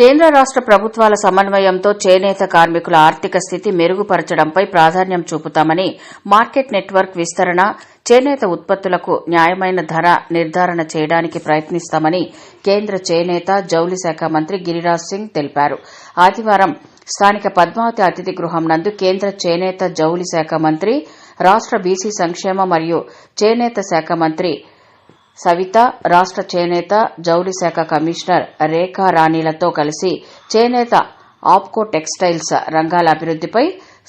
కేంద్ర రాష్ట ప్రభుత్వాల సమన్వయంతో చేనేత కార్మికుల ఆర్థిక స్థితి మెరుగుపరచడంపై ప్రాధాన్యం చూపుతామని మార్కెట్ నెట్వర్క్ విస్తరణ చేనేత ఉత్పత్తులకు న్యాయమైన ధర నిర్ధారణ చేయడానికి ప్రయత్నిస్తామని కేంద్ర చేనేత జౌలి శాఖ మంత్రి గిరిరాజ్ సింగ్ తెలిపారు. ఆదివారం స్థానిక పద్మావతి అతిథి గృహం నందు కేంద్ర చేనేత జౌలి శాఖ మంత్రి రాష్ట బీసీ సంక్షేమ మరియు చేనేత శాఖ మంత్రి సవిత రాష్ట్ర చేనేత జౌళి శాఖ కమిషనర్ రేఖా రాణిలతో కలిసి చేనేత ఆప్కో టెక్స్టైల్స్ రంగాల అభివృద్దిపై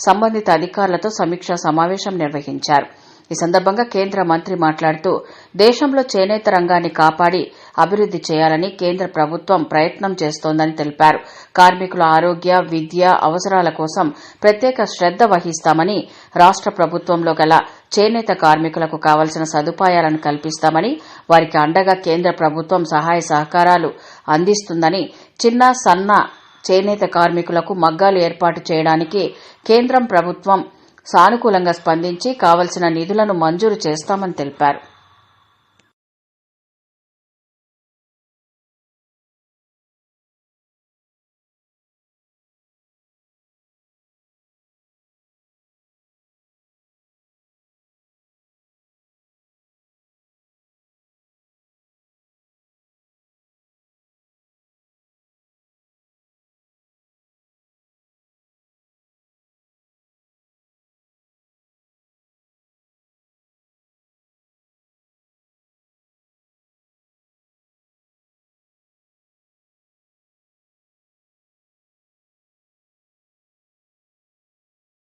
సంబంధిత అధికారులతో సమీక్షా సమావేశం నిర్వహించారు. ఈ సందర్భంగా కేంద్ర మంత్రి మాట్లాడుతూ దేశంలో చేనేత రంగాన్ని కాపాడి అభివృద్ది చేయాలని కేంద్ర ప్రభుత్వం ప్రయత్నం చేస్తోందని తెలిపారు. కార్మికుల ఆరోగ్య విద్య అవసరాల కోసం ప్రత్యేక శ్రద్ద వహిస్తామని రాష్ట ప్రభుత్వంలో గల చేనేత కార్మికులకు కావలసిన సదుపాయాలను కల్పిస్తామని వారికి అండగా కేంద్ర ప్రభుత్వం సహాయ సహకారాలు అందిస్తుందని చిన్న సన్న చేనేత కార్మికులకు మగ్గాలు ఏర్పాటు చేయడానికి కేంద్రం ప్రభుత్వం సానుకూలంగా స్పందించి కావలసిన నిధులను మంజూరు చేస్తామని తెలిపారు.